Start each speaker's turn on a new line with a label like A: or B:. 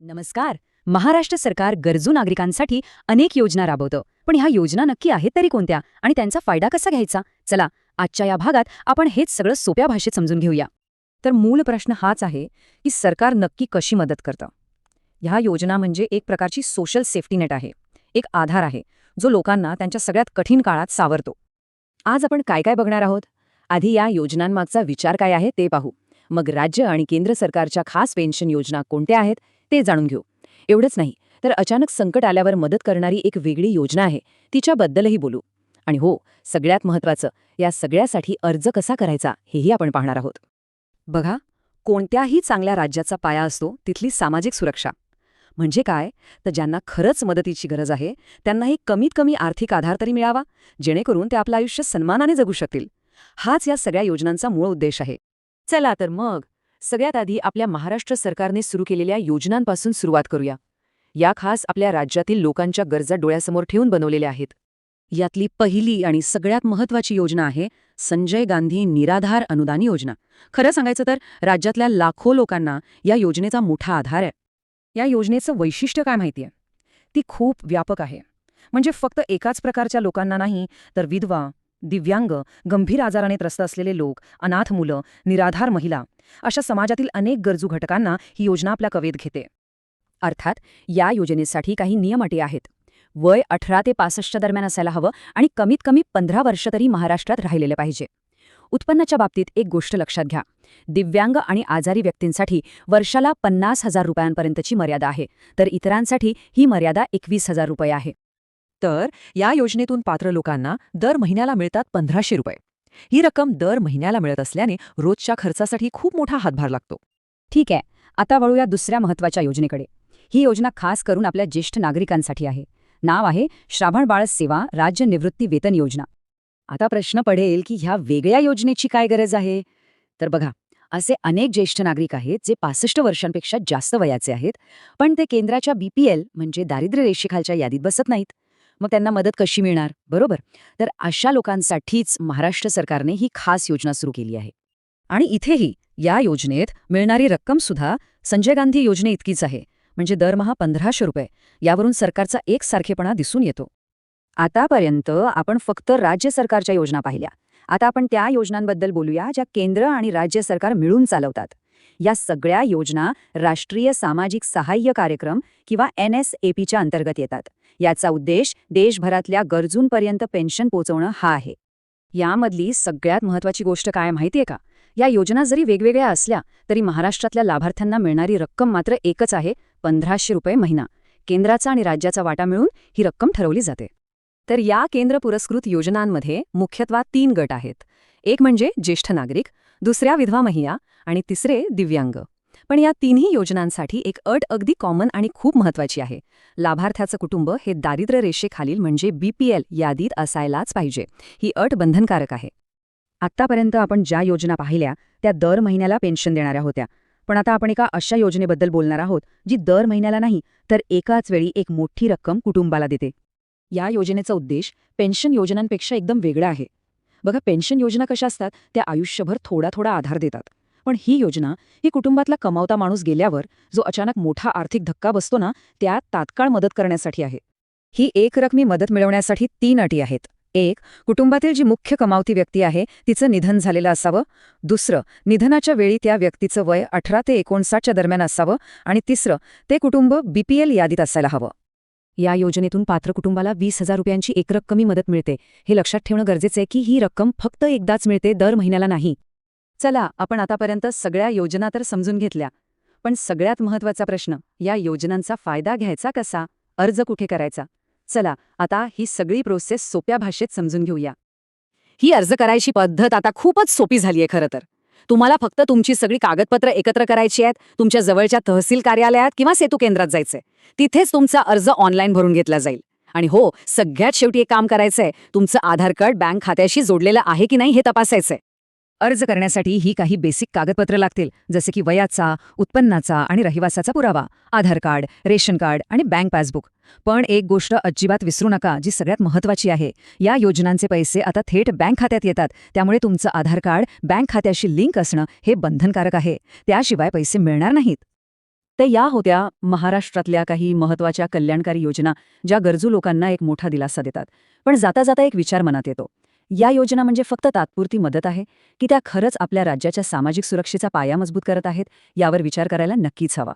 A: नमस्कार. महाराष्ट्र सरकार गरजू नागरिकांसाठी अनेक योजना राबवतं. पण ह्या योजना नक्की आहेत तरी कोणत्या? आणि त्यांचा फायदा कसा घ्यायचा? चला आजच्या या भागात आपण हेच सगळं सोप्या भाषेत समजून घेऊया. तर मूळ प्रश्न हाच आहे की सरकार नक्की कशी मदत करतं? ह्या योजना म्हणजे एक प्रकारची सोशल सेफ्टी नेट आहे. एक आधार आहे जो लोकांना त्यांच्या सगळ्यात कठीण काळात सावरतो. आज आपण काय काय बघणार आहोत? आधी या योजनांमागचा विचार काय आहे ते पाहू. मग राज्य आणि केंद्र सरकारच्या खास पेन्शन योजना कोणत्या आहेत? ते जाणून घेऊ. एवढंच नाही तर अचानक संकट आल्यावर मदत करणारी एक वेगळी योजना आहे तिच्याबद्दलही बोलू. आणि हो सगळ्यात महत्त्वाचं या सगळ्यासाठी अर्ज कसा करायचा हेही आपण पाहणार आहोत. बघा कोणत्याही चांगल्या राज्याचा पाया असतो तिथली सामाजिक सुरक्षा. म्हणजे काय? तर ज्यांना खरंच मदतीची गरज आहे त्यांनाही कमीत कमी आर्थिक आधार तरी मिळावा जेणेकरून ते आपलं आयुष्य सन्मानाने जगू शकतील. हाच या सगळ्या योजनांचा मूळ उद्देश आहे. चला तर मग सगळ्यात आधी आपल्या महाराष्ट्र सरकारने सुरू केलेल्या योजनांपासून सुरुवात करूया. या खास आपल्या राज्यातील लोकांच्या गरजा डोळ्यासमोर ठेवून बनवलेल्या आहेत. यातली पहिली आणि सगळ्यात महत्त्वाची योजना आहे संजय गांधी निराधार अनुदान योजना. खरं सांगायचं तर राज्यातल्या लाखो लोकांना या योजनेचा मोठा आधार आहे. या योजनेचं वैशिष्ट्य काय माहितीये ती खूप व्यापक आहे. म्हणजे फक्त एकाच प्रकारच्या लोकांना नाही तर विधवा दिव्यांग गंभीर आजाराने त्रस्त असलेले लोक अनाथ मुलं निराधार महिला अशा समाजातील अनेक गरजू घटकांना ही योजना आपल्या कवेत घेते. अर्थात या योजनेसाठी काही नियम अटी आहेत. वय अठरा ते पासष्टच्या दरम्यान असायला हवं आणि कमीत कमी पंधरा वर्ष तरी महाराष्ट्रात राहिलेले पाहिजे. उत्पन्नाच्या बाबतीत एक गोष्ट लक्षात घ्या. दिव्यांग आणि आजारी व्यक्तींसाठी वर्षाला पन्नास हजार रुपयांपर्यंतची मर्यादा आहे तर इतरांसाठी ही मर्यादा एकवीस हजार रुपये आहे.
B: तर या योजनेतून पात्र लोकांना दर महिन्याला मिळतात पंधराशे रुपये. ही रक्कम दर महिन्याला मिळत असल्याने रोजच्या खर्चासाठी खूप मोठा हातभार लागतो.
A: ठीक आहे. आता वळूया दुसऱ्या महत्त्वाच्या योजनेकडे. ही योजना खास करून आपल्या ज्येष्ठ नागरिकांसाठी आहे. नाव आहे श्रावण बाळ सेवा राज्य निवृत्ती वेतन योजना. आता प्रश्न पडेल की ह्या वेगळ्या योजनेची काय गरज आहे? तर बघा असे अनेक ज्येष्ठ नागरिक आहेत जे पासष्ट वर्षांपेक्षा जास्त वयाचे आहेत पण ते केंद्राच्या बीपीएल म्हणजे दारिद्र्य रेषेखालच्या यादीत बसत नाहीत. मग त्यांना मदत कशी मिळणार? बरोबर? तर अशा लोकांसाठीच महाराष्ट्र सरकारने ही खास योजना सुरू केली आहे. आणि इथेही या योजनेत मिळणारी रक्कम सुद्धा संजय गांधी योजने इतकीच आहे. म्हणजे दरमहा पंधराशे रुपये. यावरून सरकारचा एकसारखेपणा दिसून येतो. आतापर्यंत आपण फक्त राज्य सरकारच्या योजना पाहिल्या. आता आपण त्या योजनांबद्दल बोलूया ज्या केंद्र आणि राज्य सरकार मिळून चालवतात. या सगळ्या योजना राष्ट्रीय सामाजिक सहाय्य कार्यक्रम किंवा एन एस ए पीच्या अंतर्गत येतात. याचा उद्देश देशभरातल्या गरजूंपर्यंत पेन्शन पोचवणं हा आहे. यामधली सगळ्यात महत्त्वाची गोष्ट काय माहितीये का? या योजना जरी वेगवेगळ्या असल्या तरी महाराष्ट्रातल्या लाभार्थ्यांना मिळणारी रक्कम मात्र एकच आहे पंधराशे रुपये महिना. केंद्राचा आणि राज्याचा वाटा मिळून ही रक्कम ठरवली जाते. तर या केंद्र पुरस्कृत योजनांमध्ये मुख्यत्वा तीन गट आहेत. एक म्हणजे ज्येष्ठ नागरिक दुसऱ्या विधवा महिया आणि तिसरे दिव्यांग. पण या तिन्ही योजनांसाठी एक अट अगदी कॉमन आणि खूप महत्वाची आहे. लाभार्थ्याचं कुटुंब हे दारिद्र्य रेषेखालील म्हणजे बीपीएल यादीत असायलाच पाहिजे. ही अट बंधनकारक आहे. आत्तापर्यंत आपण ज्या योजना पाहिल्या त्या दर महिन्याला पेन्शन देणाऱ्या होत्या. पण आता आपण एका अशा योजनेबद्दल बोलणार आहोत जी दर महिन्याला नाही तर एकाच वेळी एक मोठी रक्कम कुटुंबाला देते. या योजनेचा उद्देश पेन्शन योजनांपेक्षा एकदम वेगळा आहे. बघा पेन्शन योजना कशा असतात त्या आयुष्यभर थोडा थोडा आधार देतात. पण ही योजना ही कुटुंबातला कमावता माणूस गेल्यावर जो अचानक मोठा आर्थिक धक्का बसतो ना त्यात तात्काळ मदत करण्यासाठी आहे. ही एक रकमी मदत मिळवण्यासाठी तीन अटी आहेत. एक कुटुंबातील जी मुख्य कमावती व्यक्ती आहे तिचं निधन झालेलं असावं. दुसरं निधनाच्या वेळी त्या व्यक्तीचं वय अठरा ते एकोणसाठच्या दरम्यान असावं. आणि तिसरं ते कुटुंब बीपीएल यादीत असायला हवं. या योजनेतून पात्र कुटुंबाला वीस हजार रुपयांची एक रक्कमी मदत मिळते. हे लक्षात ठेवणं गरजेचं आहे की ही रक्कम फक्त एकदाच मिळते दर महिन्याला नाही. चला आपण आतापर्यंत सगळ्या योजना तर समजून घेतल्या. पण सगळ्यात महत्त्वाचा प्रश्न या योजनांचा फायदा घ्यायचा कसा? अर्ज कुठे करायचा? चला आता ही सगळी प्रोसेस सोप्या भाषेत समजून घेऊया. ही अर्ज करायची पद्धत आता खूपच सोपी झालीये खरं तर. तुम्हाला फक्त तुमची सगळी कागदपत्र एकत्र करायची आहेत तुमच्या जवळच्या तहसील कार्यालयात किंवा सेतू केंद्रात जायचंय. तिथेच तुमचा अर्ज ऑनलाईन भरून घेतला जाईल. आणि हो सगळ्यात शेवटी एक काम करायचंय तुमचं आधार कार्ड बँक खात्याशी जोडलेलं आहे की नाही हे तपासायचंय. अर्ज करण्यासाठी ही काही बेसिक कागदपत्र लागतील जसे की वयाचा उत्पन्नाचा आणि रहिवासाचा पुरावा आधार कार्ड रेशन कार्ड आणि बँक पासबुक पण एक गोष्ट अजिबात विसरू नका जी सगळ्यात महत्त्वाची आहे. या योजनांचे पैसे आता थेट बँक खात्यात येतात. त्यामुळे तुमचं आधार कार्ड बँक खात्याशी लिंक असणं हे बंधनकारक आहे. त्याशिवाय पैसे मिळणार नाहीत. तर या होत्या महाराष्ट्रातल्या काही महत्त्वाच्या कल्याणकारी योजना ज्या गरजू लोकांना एक मोठा दिलासा देतात. पण जाता जाता एक विचार मनात येतो. या योजना म्हणजे फक्त तात्पुरती मदत आहे की त्या खरंच आपल्या राज्याच्या सामाजिक सुरक्षेचा पाया मजबूत करत आहेत यावर विचार करायला नक्कीच हवा.